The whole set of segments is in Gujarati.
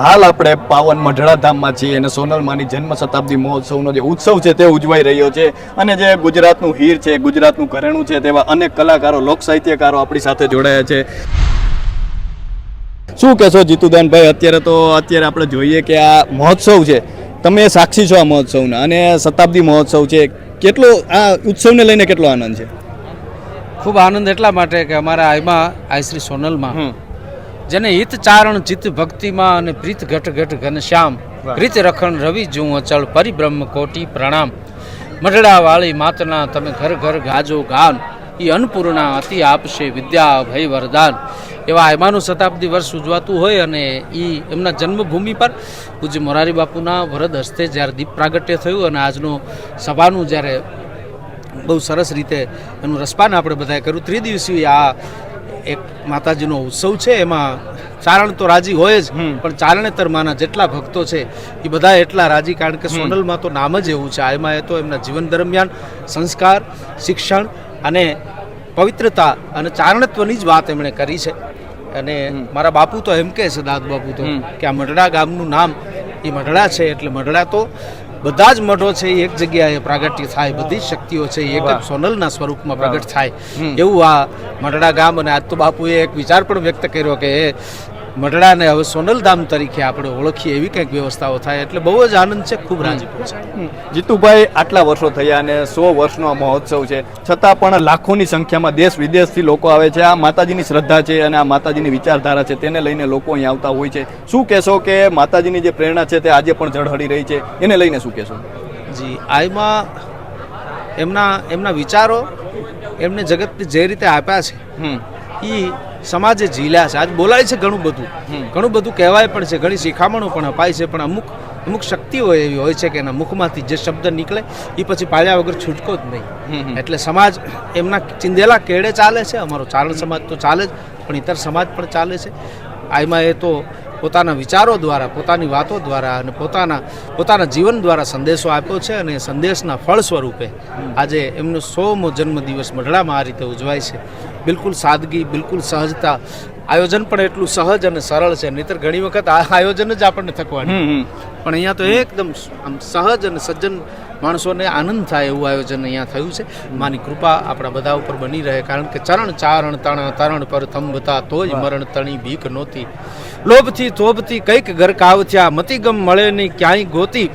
હાલ આપણે પાવન મઢડા ધામમાં છીએ અને સોનલમાની જન્મ શતાબ્દી મહોત્સવનો જે ઉત્સવ છે તે ઉજવાઈ રહ્યો છે. અને જે ગુજરાતનું હીર છે ગુજરાતનું ઘરેણું છે તેવા અનેક કલાકારો લોક સાહિત્યકારો આપણી સાથે જોડાયા છે. શું કહેશો જીતુદાનભાઈ અત્યારે તો અત્યારે આપણે જોઈએ કે આ મહોત્સવ છે. તમે સાક્ષી છો આ મહોત્સવના અને શતાબ્દી મહોત્સવ છે. કેટલો આ ઉત્સવને લઈને કેટલો આનંદ છે? ખૂબ આનંદ એટલા માટે કે અમારા આમાં આઈ શ્રી સોનલમાં. જેને હિત ચારણ ચિત્ત ભક્તિમાં અને પ્રીત ઘટ ઘટ ઘનશ્યામ. રીત રખણ રવિ જું અચળ પરિબ્રહ્મ કોટી પ્રણામ. મઢડા વાળી માતના તમે ઘર ઘર ગાજો ગાન. એ અન્નપૂર્ણા અતિ આપશે વિદ્યા ભય વરદાન. એવા આયમાનું શતાબ્દી વર્ષ ઉજવાતું હોય અને એ એમના જન્મભૂમિ પર પૂજ્ય મોરારી બાપુના વરદ હસ્તે જ્યારે દીપ પ્રાગટ્ય થયું અને આજનું સભાનું જ્યારે બહુ સરસ રીતે એનું રસપાન આપણે બધાએ કર્યું. ત્રિદિવસીય આ એક માતાજીનો ઉત્સવ છે એમાં ચારણ તો રાજી હોય જ. પણ ચારણેતર માના જેટલા ભક્તો છે એ બધા એટલા રાજી કારણ કે સોનલમાં તો નામ જ એવું છે. આમાં એ તો એમના જીવન દરમિયાન સંસ્કાર શિક્ષણ અને પવિત્રતા અને ચારણત્વની જ વાત એમણે કરી છે. અને મારા બાપુ તો એમ કહે છે દાદ બાપુ તો કે આ મઢડા ગામનું નામ એ મઢડા છે એટલે મઢડા તો બધા જ મઠો છે એક જગ્યાએ પ્રાગટ્ય થાય બધી જ શક્તિઓ છે એ એક જ સોનલના સ્વરૂપમાં પ્રગટ થાય. એવું આ મઢડા ગામ અને આજ તો બાપુએ એક વિચાર પણ વ્યક્ત કર્યો કે મઢડાને હવે સોનલ ધામ તરીકે આપણે ઓળખીએ એવી કંઈક વ્યવસ્થાઓ થાય. એટલે બહુ જ આનંદ છે ખૂબ રાજીપો છે. જીતુભાઈ આટલા વર્ષો થયા અને સો વર્ષનો આ મહોત્સવ છે. છતાં પણ લાખોની સંખ્યામાં દેશ વિદેશથી લોકો આવે છે. આ માતાજીની શ્રદ્ધા છે અને આ માતાજીની વિચારધારા છે. તેને લઈને લોકો અહીં આવતા હોય છે. શું કહેશો કે માતાજીની જે પ્રેરણા છે તે આજે પણ ઝળહળી રહી છે? એને લઈને શું કહેશો? જી આમાં એમના એમના વિચારો એમને જગતને જે રીતે આપ્યા છે એ સમાજે ઝીલ્યા છે. આજ બોલાય છે ઘણું બધું. ઘણું બધું કહેવાય પણ છે. ઘણી શિખામણો પણ અપાય છે. પણ અમુક અમુક શક્તિઓ એવી હોય છે કે એના મુખમાંથી જે શબ્દ નીકળે એ પછી પાળ્યા વગર છૂટકો જ નહીં. એટલે સમાજ એમના ચિંધેલા કેડે ચાલે છે. અમારો ચારણ સમાજ તો ચાલે જ પણ ઇતર સમાજ પણ ચાલે છે. આમાં એ તો પોતાના વિચારો દ્વારા પોતાની વાતો દ્વારા અને પોતાના પોતાના જીવન દ્વારા સંદેશો આપ્યો છે અને સંદેશના ફળ સ્વરૂપે આજે એમનો સોમો જન્મદિવસ મઢડામાં આ રીતે ઉજવાય છે. બિલકુલ સાદગી બિલકુલ સહજતા. આયોજન પણ એટલું સહજ અને સરળ છે. નહીતર ઘણી વખત આ આયોજન જ આપણને થકવાનું. પણ અહીંયા તો એકદમ આમ સહજ અને સજ્જન માણસોને આનંદ થાય એવું આયોજન અહીંયા થયું છે. માની કૃપા આપણા બધા ઉપર બની રહે કારણ કે ચરણ ચારણ તણ તરણ પર થંભતા તોય મરણ તણી ભીખ નહોતી. લોભથી થોભથી કંઈક ઘર કાવ થયા મતિગમ મળે નહીં ક્યાંય ગોતી.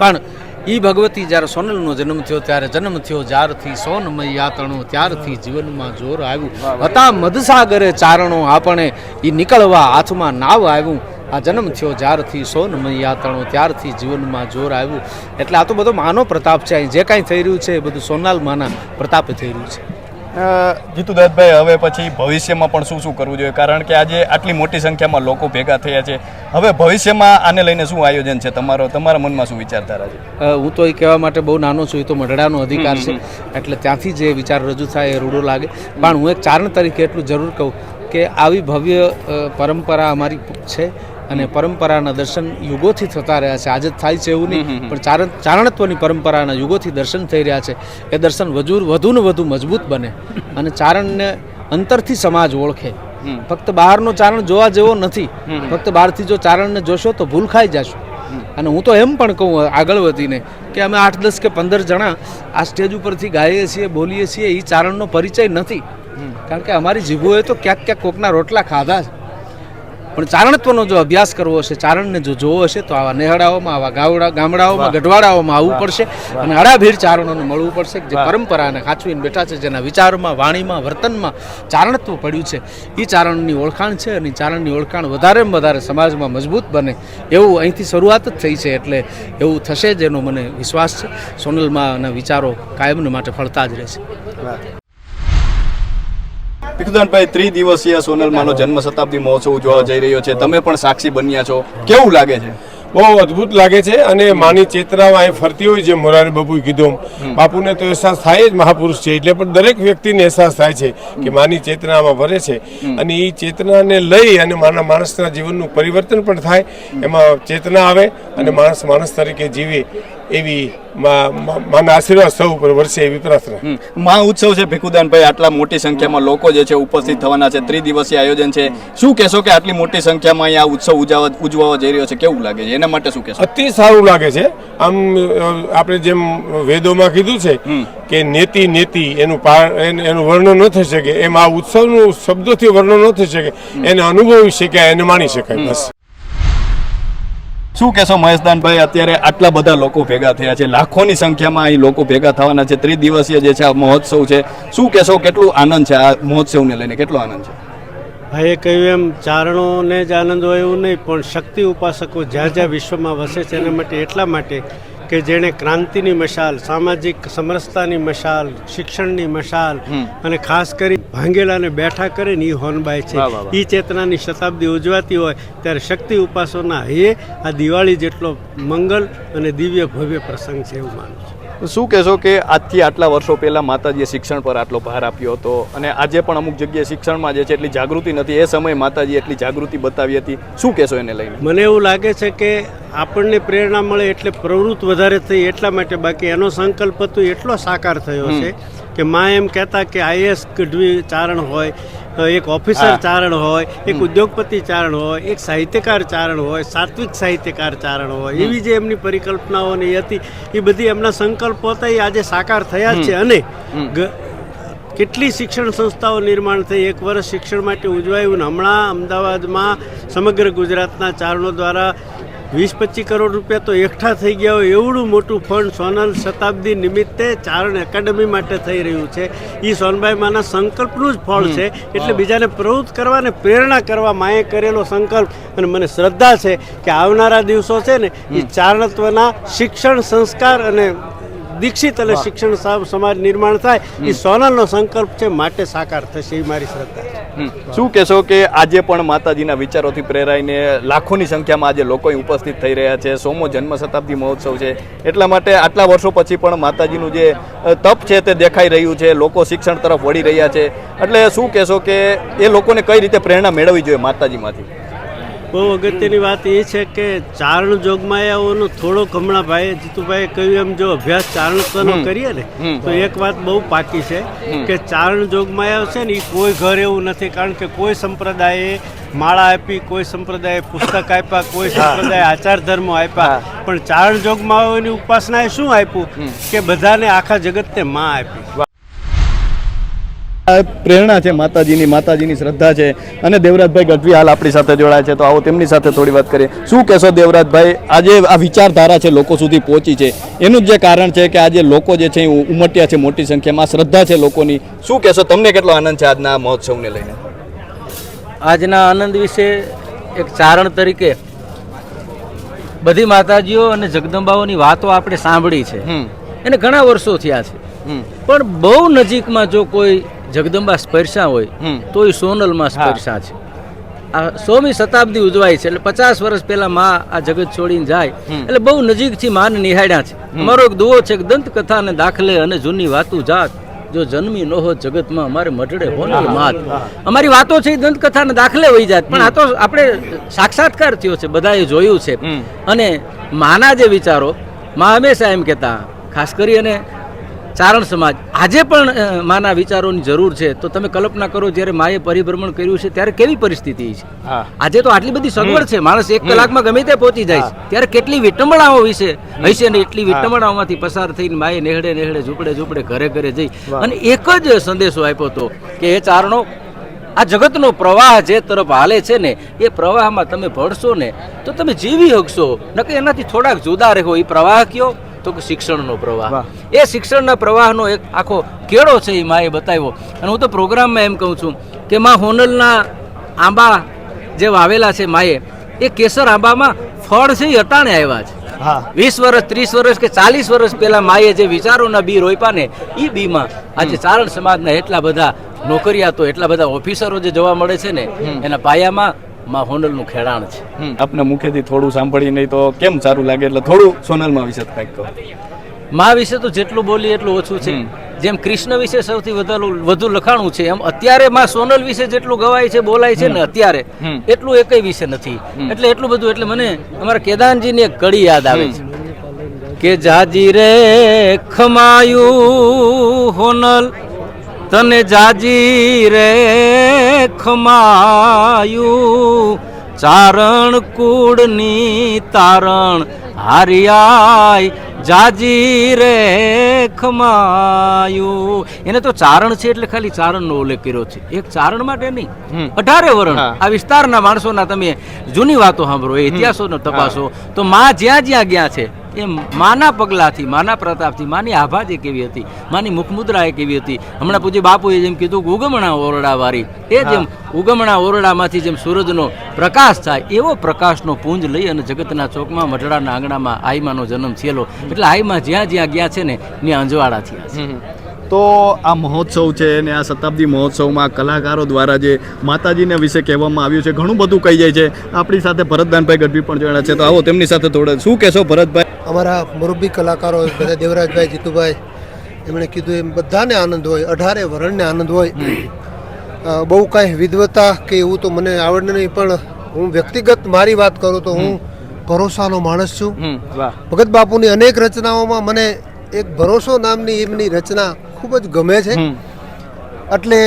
પણ ઈ ભગવતી જ્યારે સોનલનો જન્મ થયો ત્યારે જન્મ થયો જ્યારથી સોનમય યાતણો ત્યારથી જીવનમાં જોર આવ્યું. હતા મધસાગરે ચારણો આપણે એ નીકળવા હાથમાં નાવ આવ્યું. આ જન્મ થયો જ્યારથી સોનમય યાતણો ત્યારથી જીવનમાં જોર આવ્યું. એટલે આ તો બધો માનો પ્રતાપ છે. અહીં જે કાંઈ થઈ રહ્યું છે એ બધું સોનાલ માના પ્રતાપે થઈ રહ્યું છે. જીતુદાસભાઈ હવે પછી ભવિષ્યમાં પણ શું શું કરવું જોઈએ? કારણ કે આજે આટલી મોટી સંખ્યામાં લોકો ભેગા થયા છે. હવે ભવિષ્યમાં આને લઈને શું આયોજન છે તમારો? તમારા મનમાં શું વિચારધારા છે? હું તો એ કહેવા માટે બહુ નાનો છું એ તો મઢડાનો અધિકાર છે. એટલે ત્યાંથી જે વિચાર રજૂ થાય એ રૂડો લાગે. પણ હું એક ચારણ તરીકે એટલું જરૂર કહું કે આવી ભવ્ય પરંપરા અમારી છે. અને પરંપરાના દર્શન યુગોથી થતા રહ્યા છે. આજે જ થાય છે એવું નહીં પણ ચારણ ચારણત્વની પરંપરાના યુગોથી દર્શન થઈ રહ્યા છે. એ દર્શન વધુ વધુ ને વધુ મજબૂત બને અને ચારણને અંતરથી સમાજ ઓળખે. ફક્ત બહારનો ચારણ જોવા જેવો નથી. ફક્ત બહારથી જો ચારણને જોશો તો ભૂલ ખાઈ જશો. અને હું તો એમ પણ કહું આગળ વધીને કે અમે આઠ દસ કે પંદર જણા આ સ્ટેજ ઉપરથી ગાઈએ છીએ બોલીએ છીએ એ ચારણનો પરિચય નથી. કારણ કે અમારી જીભોએ તો ક્યાંક ક્યાંક કોકના રોટલા ખાધા છે પણ ચારણત્વનો જો અભ્યાસ કરવો હશે ચારણને જો જોવો હશે તો આવા નેહડાઓમાં આવા ગાવડા ગામડાઓમાં ગઢવાડાઓમાં આવવું પડશે અને અડાભીર ચારણોને મળવું પડશે જે પરંપરાને ખાચવીને બેઠા છે જેના વિચારમાં વાણીમાં વર્તનમાં ચારણત્વ પડ્યું છે. એ ચારણની ઓળખાણ છે અને ચારણની ઓળખાણ વધારેમાં વધારે સમાજમાં મજબૂત બને. એવું અહીંથી શરૂઆત જ થઈ છે એટલે એવું થશે જેનો મને વિશ્વાસ છે. સોનલમાંના વિચારો કાયમને માટે ફળતા જ રહેશે. ભીખુદાનભાઈ ત્રિદિવસીય સોનલમાનો જન્મ શતાબ્દી મહોત્સવ ઉજવવા જઈ રહ્યો છે. તમે પણ સાક્ષી બન્યા છો. કેવું લાગે છે? બહુ અદ્ભુત લાગે છે અને માની ચેતનામાં અહીં ફરતી હોય છે મોરારી બાપુએ કીધું બાપુને તો અહેસાસ થાય જ મહાપુરુષ છે એટલે પણ દરેક વ્યક્તિને અહેસાસ થાય છે કે માની ચેતનામાં ભરે છે. અને એ ચેતનાને લઈ અને માના માણસના જીવનનું પરિવર્તન પણ થાય એમાં ચેતના આવે અને માણસ માણસ તરીકે જીવે. એવી માના આશીર્વાદ સૌ ઉપર વર્ષે એવી પ્રાર્થના. મહા ઉત્સવ છે ભીખુદાનભાઈ આટલા મોટી સંખ્યામાં લોકો જે છે ઉપસ્થિત થવાના છે. ત્રિદિવસીય આયોજન છે. શું કહેશો કે આટલી મોટી સંખ્યામાં અહીંયા ઉત્સવ ઉજવવા ઉજવવા જઈ રહ્યો છે? કેવું લાગે છે? એના માટે શું કહેશો? અતિ સારું લાગે છે. આમ આપણે જેમ વેદોમાં કીધું છે કે નેતિ નેતિ એનું એનું વર્ણન ન થઈ શકે. એમ આ ઉત્સવનું શબ્દોથી વર્ણન ન થઈ શકે. એને અનુભવી શકાય એને માણી શકાય. બસ. શું કહેશો મહેશદાનભાઈ અત્યારે આટલા બધા લોકો ભેગા થયા છે લાખોની સંખ્યામાં અહીં લોકો ભેગા થવાના છે ત્રિદિવસીય જે છે આ મહોત્સવ છે. શું કહેશો કેટલું આનંદ છે આ મહોત્સવને લઈને કેટલો આનંદ છે? ભાઈએ કહ્યું એમ ચારણોને જ આનંદ હોય એવું નહીં પણ શક્તિ ઉપાસકો જ્યાં જ્યાં વિશ્વમાં વસે છે એના માટે એટલા માટે કે જેણે ક્રાંતિની મશાલ સામાજિક સમરસતાની મશાલ શિક્ષણની મશાલ અને ખાસ કરી ભાંગેલાને બેઠા કરે ને એ હોનબાઈ છે. એ ચેતનાની શતાબ્દી ઉજવાતી હોય ત્યારે શક્તિ ઉપાસોના એ આ દિવાળી જેટલો મંગલ અને દિવ્ય ભવ્ય પ્રસંગ છે એવું માનું છું શું કહેશો કે આજથી આટલા વર્ષો પહેલાં માતાજીએ શિક્ષણ પર આટલો ભાર આપ્યો હતો? અને આજે પણ અમુક જગ્યાએ શિક્ષણમાં જે છે એટલી જાગૃતિ નથી. એ સમયે માતાજીએ એટલી જાગૃતિ બતાવી હતી. શું કહેશો એને લઈને? મને એવું લાગે છે કે આપણને પ્રેરણા મળે એટલે પ્રવૃત્ત વધારે થઈ એટલા માટે. બાકી એનો સંકલ્પ હતો એટલો સાકાર થયો છે કે મા એમ કહેતા કે આઈએસ કઢવી ચારણ હોય એક ઓફિસર ચારણ હોય એક ઉદ્યોગપતિ ચારણ હોય એક સાહિત્યકાર ચારણ હોય સાત્વિક સાહિત્યકાર ચારણ હોય એવી જે એમની પરિકલ્પનાઓ ને હતી એ બધી એમના સંકલ્પો હતા એ આજે સાકાર થયા છે. અને કેટલી શિક્ષણ સંસ્થાઓ નિર્માણ થઈ એક વર્ષ શિક્ષણ માટે ઉજવાયું ને હમણાં અમદાવાદમાં સમગ્ર ગુજરાતના ચારણો દ્વારા વીસ પચીસ કરોડ રૂપિયા તો એકઠા થઈ ગયા હોય એવડું મોટું ફંડ સોનલ શતાબ્દી નિમિત્તે ચારણ એકેડમી માટે થઈ રહ્યું છે. એ સોનભાઈ માના સંકલ્પનું જ ફળ છે. એટલે બીજાને પ્રવૃત્ત કરવા અને પ્રેરણા કરવા માએ કરેલો સંકલ્પ અને મને શ્રદ્ધા છે કે આવનારા દિવસો છે ને એ ચારણત્વના શિક્ષણ સંસ્કાર અને દીક્ષિત અને શિક્ષણ સમાજ નિર્માણ થાય એ સોનલનો સંકલ્પ છે માટે સાકાર થશે એ મારી શ્રદ્ધા છે. શું કહેશો કે આજે પણ માતાજીના વિચારોથી પ્રેરાઈને લાખોની સંખ્યામાં આજે લોકો ઉપસ્થિત થઈ રહ્યા છે સોમો જન્મ શતાબ્દી મહોત્સવ છે એટલા માટે આટલા વર્ષો પછી પણ માતાજીનું જે તપ છે તે દેખાઈ રહ્યું છે લોકો શિક્ષણ તરફ વળી રહ્યા છે એટલે શું કહેશો કે એ લોકોને કઈ રીતે પ્રેરણા મેળવવી જોઈએ માતાજીમાંથી? બહુ અગત્યની વાત એ છે કે ચારણ જોગમાયાઓનો થોડોક હમણાં ભાઈ જીતુભાઈ કહ્યું એમ જો અભ્યાસ ચારણત્વનો કરીએ ને તો એક વાત બહુ પાકી છે કે ચારણ જોગમાયાઓ છે ને એ કોઈ ઘર એવું નથી કારણ કે કોઈ સંપ્રદાયે માળા આપી કોઈ સંપ્રદાયે પુસ્તક આપ્યા કોઈ સંપ્રદાયે આચાર ધર્મ આપ્યા. પણ ચારણ જોગમાયાઓની ઉપાસનાએ શું આપ્યું? કે બધાને આખા જગતને માં આપી. પ્રેરણા છે માતાજીની માતાજીની શ્રદ્ધા છે અને દેવરાજભાઈ ગઢવી હાલ આપણી સાથે જોડાય છે. તો આવો તેમની સાથે થોડી વાત કરીએ. શું કહેશો દેવરાજભાઈ આજે આ વિચારધારા છે લોકો સુધી પહોંચી છે. એનું જ કારણ છે કે આજે લોકો જે છે ઉમટ્યા છે મોટી સંખ્યામાં શ્રદ્ધા છે લોકોની. શું કહેશો તમને કેટલો આનંદ છે આજના મહોત્સવને લઈને? આજના આનંદ વિશે એક ચારણ તરીકે બધી માતાજીઓ અને જગદંબાઓની વાતો આપણે સાંભળી છે. એને ઘણા વર્ષો થયા છે. પણ બહુ નજીકમાં જો કોઈ જગદંબા સ્પર્શા હોય તોય તો એ સોનલમાં સ્પર્શા છે. આ સોમી શતાબ્દી ઉજવાય છે એટલે પચાસ વર્ષ પહેલા માં આ જગત છોડીને જાય એટલે બહુ નજીકથી માન નિહાળ્યા છે. અમારો એક દુઓ છે કે દંત કથાને દાખલે અને જૂની વાતું જાત જો જન્મી ન હોત જગતમાં અમારે મઢડે હોનલ માત. અમારી વાતો છે એ દંત કથાને દાખલે વહી જાત પણ આ તો આપણે સાક્ષાત્કાર થયો છે બધાએ જોયું છે. અને માના જે વિચારો માં હંમેશા એમ કહેતા ખાસ કરી અને ચારણ સમાજ. આજે પણ માના વિચારોની જરૂર છે. તો તમે કલ્પના કરો જ્યારે માએ પરિભ્રમણ કર્યું છે ત્યારે કેવી પરિસ્થિતિ છે? આજે તો આટલી બધી સગવડ છે. માણસ એક કલાકમાં ગમે તે પહોંચી જાય છે. ત્યારે કેટલી વિટંબણાઓ વિશે હશે ને એટલી વિટંબણાઓમાંથી પસાર થઈને માએ નેહડે નેહડે ઝૂપડે ઝૂપડે ઘરે ઘરે જઈ. અને એક જ સંદેશો આપ્યો હતો કે એ ચારણો આ જગતનો પ્રવાહ જે તરફ હાલે છે ને એ પ્રવાહમાં તમે ભળશો ને તો તમે જીવી શકશો નકે એનાથી થોડાક જુદા રહો. એ પ્રવાહ કયો? તો કે શિક્ષણનો પ્રવાહ. એ શિક્ષણના પ્રવાહનો એક આખો કેળો છે એ માએ બતાવ્યો. અને હું તો પ્રોગ્રામમાં એમ કહું છું કે માં હોનલના આંબા જે વાવેલા છે માએ એ કેસર આંબામાં ફળ છે એ અટાણે આવ્યા છે. વીસ વર્ષ ત્રીસ વર્ષ કે ચાલીસ વર્ષ પહેલા માએ જે વિચારોના બી રોપ્યા ને એ બીમાં આજે ચારણ સમાજના એટલા બધા નોકરિયાતો એટલા બધા ઓફિસરો જે જોવા મળે છે ને એના પાયામાં માં હોનલનું ખેડાણ છે. આપને મુખેથી થોડું સાંભળી નહીં તો કેમ સારું લાગે? એટલે થોડું સોનલમાં વિશે કંઈક કહો. મા વિશે તો જેટલું બોલી એટલું ઓછું છે. જેમ કૃષ્ણ વિશે સૌથી વધારે વધુ લખાણું છે એમ અત્યારે માં સોનલ વિશે જેટલું ગવાય છે બોલાય છે ને અત્યારે એટલું એકય વિશે નથી. એટલે એટલું બધું એટલે મને અમારા કેદાનજીની એક કડી યાદ આવે છે. કે જાજી રે ખમાયું હોનલ તને જાજી રે ખમાયું. ચારણ કુળની તારણ હારિયાય જાજી રે ખમાયું. એને તો ચારણ છે એટલે ખાલી ચારણનો ઉલ્લેખ કર્યો છે. એક ચારણ માટે નહીં અઢારે વરણ. આ વિસ્તારના માણસોના તમે જૂની વાતો સાંભળો ઇતિહાસો ઇતિહાસોનો તપાસો. તો માં જ્યાં જ્યાં ગયા છે એ માના પગલાથી, માના પ્રતાપથી, માની આભા જે કેવી હતી, માની મુખમુદ્રા એ કેવી હતી. હમણાં પૂજ્ય બાપુએ જેમ કીધું કે ઉગમણા ઓરડા વાળી એ જેમ ઉગમણા ઓરડામાંથી જેમ સૂરજનો પ્રકાશ થાય, એવો પ્રકાશનો પુંજ લઈ અને જગતના ચોકમાં, મઢડાના આંગણામાં આઈમાનો જન્મ થયેલો. એટલે આઈમાં જ્યાં જ્યાં ગયા છે ને, ત્યાં અંજવાળા થયા છે. તો આ મહોત્સવ છે અને આ શતાબ્દી મહોત્સવમાં કલાકારો દ્વારા જે માતાજીને વિશે કહેવામાં આવ્યું છે ઘણું બધું કહી જાય છે. આપણી સાથે ભરતદાનભાઈ ગઢવી પણ જોડાયા છે. તો આવો તેમની સાથે થોડે શું કહેશો ભરતભાઈ? અમારા મુરબ્બી કલાકારો બધા દેવરાજભાઈ જીતુભાઈ એમણે કીધું એમ બધાને આનંદ હોય અઢારે વરણને આનંદ હોય. બહુ કાંઈ વિદવતા કે એવું તો મને આવડે નહીં પણ હું વ્યક્તિગત મારી વાત કરું તો હું ભરોસાનો માણસ છું. ભગત બાપુની અનેક રચનાઓમાં મને એક ભરોસો નામની એમની રચના ખૂબ જ ગમે છે. એટલે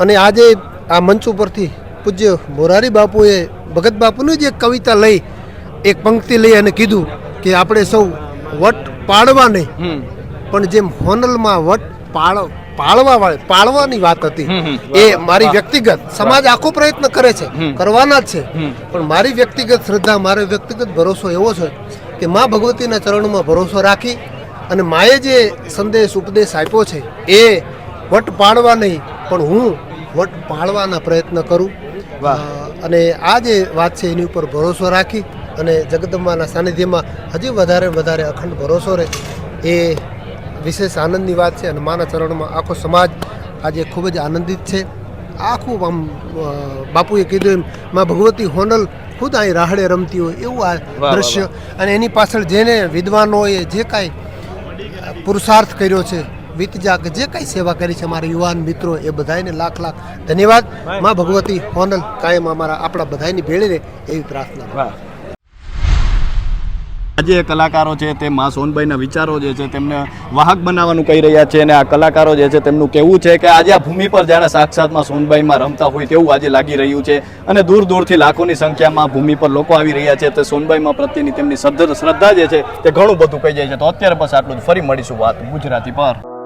અને આજે આ મંચ ઉપરથી પૂજ્ય મોરારી બાપુએ ભગત બાપુની જ એક કવિતા લઈ એક પંક્તિ લઈ અને કીધું કે આપણે સૌ વટ પાડવા નહીં પણ જેમ હોનલમાં વટ પાળ પાળવા વાળી પાળવાની વાત હતી એ મારી વ્યક્તિગત સમાજ આખો પ્રયત્ન કરે છે કરવાના જ છે. પણ મારી વ્યક્તિગત શ્રદ્ધા મારો વ્યક્તિગત ભરોસો એવો છે કે મા ભગવતીના ચરણોમાં ભરોસો રાખી અને માએ જે સંદેશ ઉપદેશ આપ્યો છે એ વટ પાડવા નહીં પણ હું વટ પાળવાના પ્રયત્ન કરું. અને આ જે વાત છે એની ઉપર ભરોસો રાખી અને જગદંબાના સાનિધ્યમાં હજી વધારે વધારે અખંડ ભરોસો રહે. એ વિશેષ આનંદની વાત છે અને માના ચરણમાં આખો સમાજ આજે ખૂબ જ આનંદિત છે. આખું આમ બાપુએ કીધું એમ માં ભગવતી હોનલ ખુદ અહીં રાહડે રમતી હોય. એવું આ દ્રશ્ય અને એની પાછળ જેને વિદ્વાનોએ જે કાંઈ પુરુષાર્થ કર્યો છે. વિતજા કે જે કઈ સેવા કરી છે મારા યુવાન મિત્રો એ બધાને લાખ લાખ ધન્યવાદ. માં ભગવતી હોનલ કાયમ અમારા આપણા બધાની ભેળે રહે એવી પ્રાર્થના આજે કલાકારો છે તે મા સોનભાઈના વિચારો જે છે તેમને વાહક બનાવવાનું કહી રહ્યા છે અને આ કલાકારો જે છે તેમનું કહેવું છે કે આજે આ ભૂમિ પર જાણે સાક્ષાતમાં સોનભાઈમાં રમતા હોય તેવું આજે લાગી રહ્યું છે અને દૂર દૂરથી લાખોની સંખ્યામાં ભૂમિ પર લોકો આવી રહ્યા છે તે સોનભાઈમાં પ્રત્યેની તેમની શ્રદ્ધા જે છે તે ઘણું બધું કહી જાય છે. તો અત્યારે બસ આટલું જ. ફરી મળીશું વાત ગુજરાતી પર.